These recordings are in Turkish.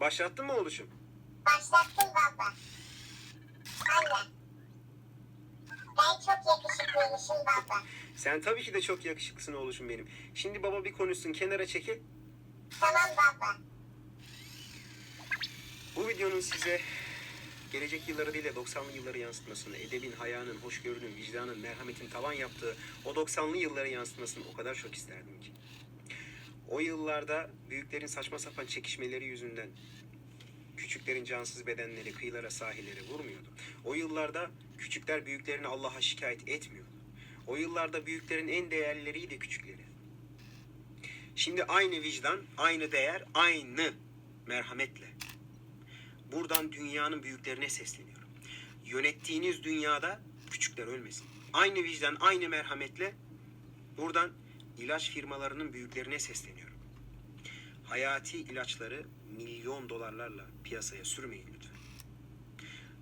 Başlattın mı oğluşum? Başlattım baba. Anne. Ben çok yakışıklıymışım baba. Sen tabii ki de çok yakışıklısın oğluşum benim. Şimdi baba bir konuşsun kenara çekil. Tamam baba. Bu videonun size gelecek yılları değil de 90'lı yılları yansıtmasını, edebin, hayanın, hoşgörünün, vicdanın, merhametin tavan yaptığı o 90'lı yılları yansıtmasını o kadar çok isterdim ki. O yıllarda büyüklerin saçma sapan çekişmeleri yüzünden küçüklerin cansız bedenleri kıyılara sahillere vurmuyordu. O yıllarda küçükler büyüklerini Allah'a şikayet etmiyordu. O yıllarda büyüklerin en değerleriydi küçükleri. Şimdi aynı vicdan, aynı değer, aynı merhametle Buradan dünyanın büyüklerine sesleniyorum. Yönettiğiniz dünyada küçükler ölmesin. Aynı vicdan, aynı merhametle buradan ilaç firmalarının büyüklerine sesleniyorum. Hayati ilaçları milyon dolarlarla piyasaya sürmeyin lütfen.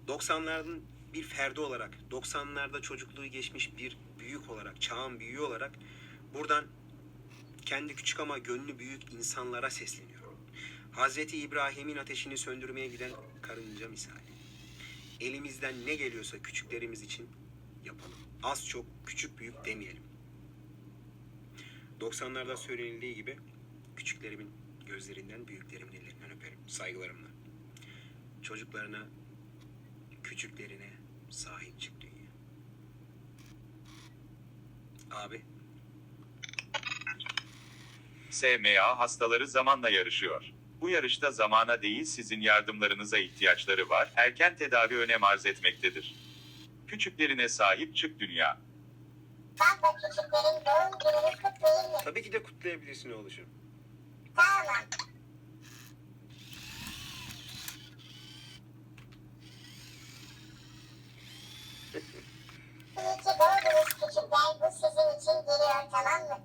90'ların bir ferdi olarak, 90'larda çocukluğu geçmiş bir büyük olarak, çağın büyüğü olarak buradan kendi küçük ama gönlü büyük insanlara sesleniyorum. Hazreti İbrahim'in ateşini söndürmeye giden karınca misali. Elimizden ne geliyorsa küçüklerimiz için yapalım. Az çok küçük büyük demeyelim. 90'larda söylenildiği gibi küçüklerimin gözlerinden büyüklerimin ellerinden öperim saygılarımla. Çocuklarına, küçüklerine sahip çık dünya. Abi SMA hastaları zamanla yarışıyor. Bu yarışta zamana değil sizin yardımlarınıza ihtiyaçları var. Erken tedavi önem arz etmektedir. Küçüklerine sahip çık dünya. Baba küçüklerin doğum gününü? Tabii ki de kutlayabilirsin oğluşum. Tamam. İyi ki doğdunuz küçükler. Bu sizin için geliyor tamam mı?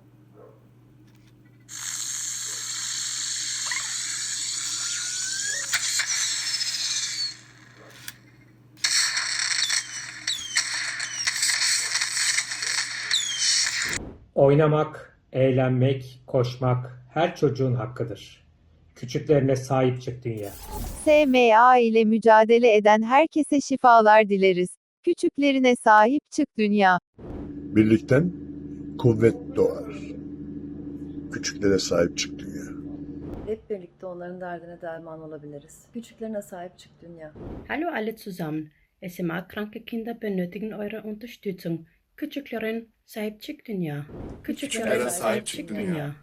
Oynamak, eğlenmek, koşmak her çocuğun hakkıdır. Küçüklerine sahip çık dünya. SMA ile mücadele eden herkese şifalar dileriz. Küçüklerine sahip çık dünya. Birlikten kuvvet doğar. Küçüklere sahip çık dünya. Hep birlikte onların derdine derman olabiliriz. Küçüklerine sahip çık dünya. Hallo alle zusammen. SMA-kranke Kinder benötigen eure Unterstützung. Küçüklerin sahip çık dünya. Küçüklere sahip çık dünya.